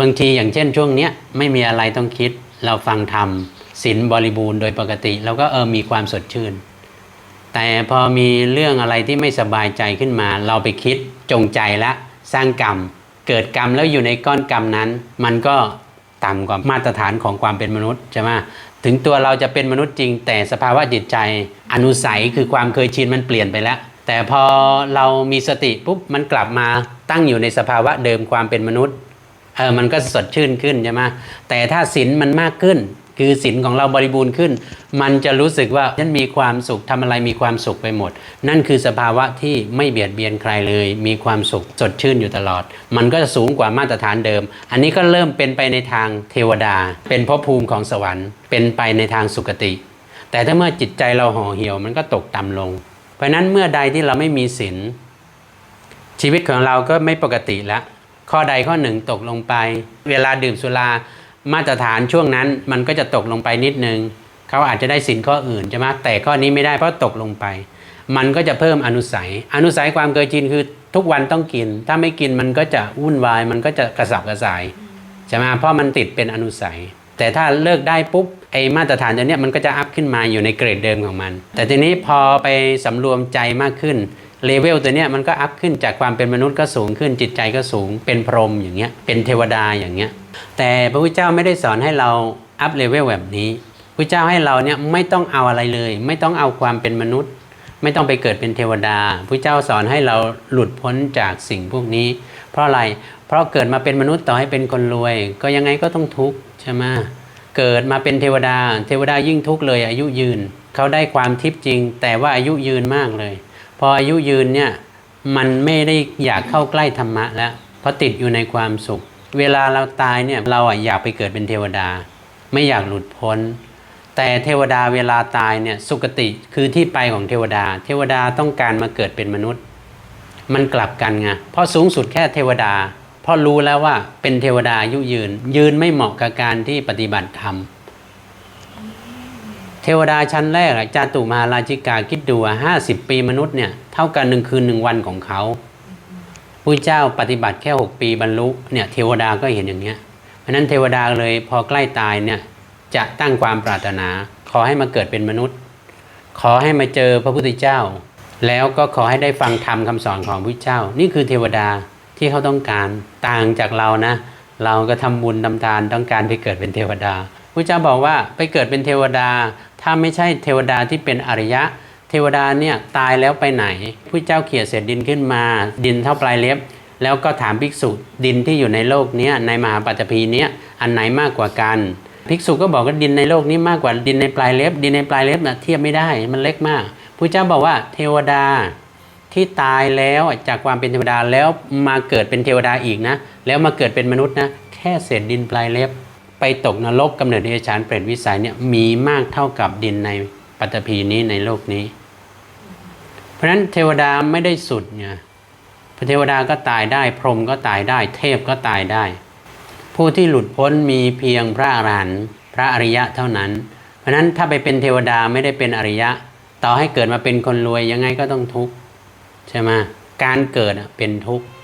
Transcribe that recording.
บางทีอย่างเช่นช่วงเนี้ยไม่มีอะไรต้องคิดเราฟังธรรมศีลบริบูรณ์โดยปกติเราก็เออมีความสดชื่น แต่พอมีเรื่องอะไรที่ไม่สบายใจขึ้นมา เราไปคิดจงใจละสร้างกรรม เกิดกรรมแล้วอยู่ในก้อนกรรมนั้น มันก็ต่ำกว่ามาตรฐานของความเป็นมนุษย์ใช่ไหมถึงตัวเราจะเป็นมนุษย์จริง แต่สภาวะจิตใจอนุสัยคือความเคยชินมันเปลี่ยนไปแล้ว แต่พอเรามีสติปุ๊บมันกลับมาตั้งอยู่ในสภาวะเดิมความเป็นมนุษย์ เออมันก็สดชื่นขึ้นใช่ไหมแต่ถ้าศีลมันมากขึ้น คือศีลของเราบริบูรณ์ขึ้น มันจะรู้สึกว่าฉันมีความสุขทำอะไรมีความสุขไปหมด นั่นคือสภาวะที่ไม่เบียดเบียนใครเลย มีความสุขสดชื่นอยู่ตลอด มันก็จะสูงกว่ามาตรฐานเดิม อันนี้ก็เริ่มเป็นไปในทางเทวดา เป็นภพภูมิของสวรรค์ เป็นไปในทางสุคติ แต่ถ้าเมื่อจิตใจเราห่อเหี่ยวมันก็ตกต่ำลง เพราะฉะนั้นเมื่อใดที่เราไม่มีศีลชีวิตของเราก็ไม่ปกติแล้ว ข้อใดข้อหนึ่งตกลงไป เวลาดื่มสุรามาตรฐานช่วงนั้นมันก็จะตกลงไปนิดนึงเขาอาจจะได้สินข้ออื่นใช่ไหมแต่ข้อนี้ไม่ได้เพราะตกลงไป มันก็จะเพิ่มอนุสัย อนุสัยความเคยชินคือทุกวันต้องกิน ถ้าไม่กินมันก็จะวุ่นวาย มันก็จะกระสับกระส่ายใช่ไหมเพราะมันติดเป็นอนุสัย แต่ถ้าเลิกได้ปุ๊บไอ้มาตรฐานตัวเนี้ยมันก็จะอัพขึ้นมาอยู่ในเกรดเดิมของมัน แต่ทีนี้พอไปสำรวมใจมากขึ้น เลเวลตัวเนี้ยมันก็อัพขึ้นจากความเป็นมนุษย์ก็สูงขึ้นจิตใจก็สูง เป็นพรหมอย่างเงี้ยเป็นเทวดาอย่างเงี้ยแต่พระพุทธเจ้าไม่ได้สอนให้เราอัพเลเวลแบบนี้พระเจ้าให้เราเนี่ยไม่ต้องเอาอะไรเลย ไม่ต้องเอาความเป็นมนุษย์ ไม่ต้องไปเกิดเป็นเทวดาพระเจ้าสอนให้เราหลุดพ้นจากสิ่งพวกนี้ เพราะอะไรเพราะเกิดมาเป็นมนุษย์ต่อให้เป็นคนรวย ก็ยังไงก็ต้องทุกข์ใช่ไหมเกิดมาเป็นเทวดา เทวดายิ่งทุกข์เลยอายุยืน เขาได้ความทิพย์จริง แต่ว่าอายุยืนมากเลย ออายุยืนเนี่ยมันไม่ได้อยากเข้าใกล้ธรรมะแล้วเพราะติดอยู่ในความสุข เวลาเราตายเนี่ยเราอะอยากไปเกิดเป็นเทวดา ไม่อยากหลุดพ้น แต่เทวดาเวลาตายเนี่ยสุคติคือที่ไปของเทวดา เทวดาต้องการมาเกิดเป็นมนุษย์ มันกลับกันไงเพราะสูงสุดแค่เทวดา เพราะรู้แล้วว่าเป็นเทวดาอายุยืน ยืนไม่เหมาะกับการที่ปฏิบัติธรรม เทวดาชั้นแรกจาตุมาราชิกาคิดดูห้าสิบปีมนุษย์เนี่ยเท่ากันหนึ่งคืนหนึ่งวันของเขาพระเจ้าปฏิบัติแค่ 6 ปีบรรลุเนี่ยเทวดาก็เห็นอย่างเงี้ยเพราะนั้นเทวดาเลยพอใกล้ตายเนี่ยจะตั้งความปรารถนา ขอให้มาเกิดเป็นมนุษย์ ขอให้มาเจอพระพุทธเจ้า แล้วก็ขอให้ได้ฟังธรรมคำสอนของพระเจ้า นี่คือเทวดาที่เขาต้องการต่างจากเรานะ เราก็ทำบุญทำทานต้องการไปเกิดเป็นเทวดาพระเจ้าบอกว่าไปเกิดเป็นเทวดา ถ้าไม่ใช่เทวดาที่เป็นอริยะ เทวดาเนี่ยตายแล้วไปไหนพระเจ้าเขี่ยเศษดินขึ้นมา ดินเท่าปลายเล็บ แล้วก็ถามภิกษุดินที่อยู่ในโลกนี้ในมหาปัตตภีเนี้ยอันไหนมากกว่ากัน ภิกษุก็บอกว่าดินในโลกนี้มากกว่าดินในปลายเล็บ ดินในปลายเล็บนะเทียบไม่ได้มันเล็กมากพระเจ้าบอกว่าเทวดาที่ตายแล้วจากความเป็นเทวดาแล้วมาเกิดเป็นเทวดาอีกนะ แล้วมาเกิดเป็นมนุษย์นะ แค่เศษดินปลายเล็บ ไปตกนรกกำเนิดเดรัจฉานเปรตวิสัยเนี่ยมีมากเท่ากับดินในปัตตภีนี้ในโลกนี้ เพราะฉะนั้นเทวดาไม่ได้สุดไงพระเทวดาก็ตายได้พรหมก็ตายได้ เทพก็ตายได้ ผู้ที่หลุดพ้นมีเพียงพระอรหันต์พระอริยะเท่านั้น เพราะฉะนั้นถ้าไปเป็นเทวดาไม่ได้เป็นอริยะ ต่อให้เกิดมาเป็นคนรวยยังไงก็ต้องทุกข์ใช่ไหมการเกิดเป็นทุกข์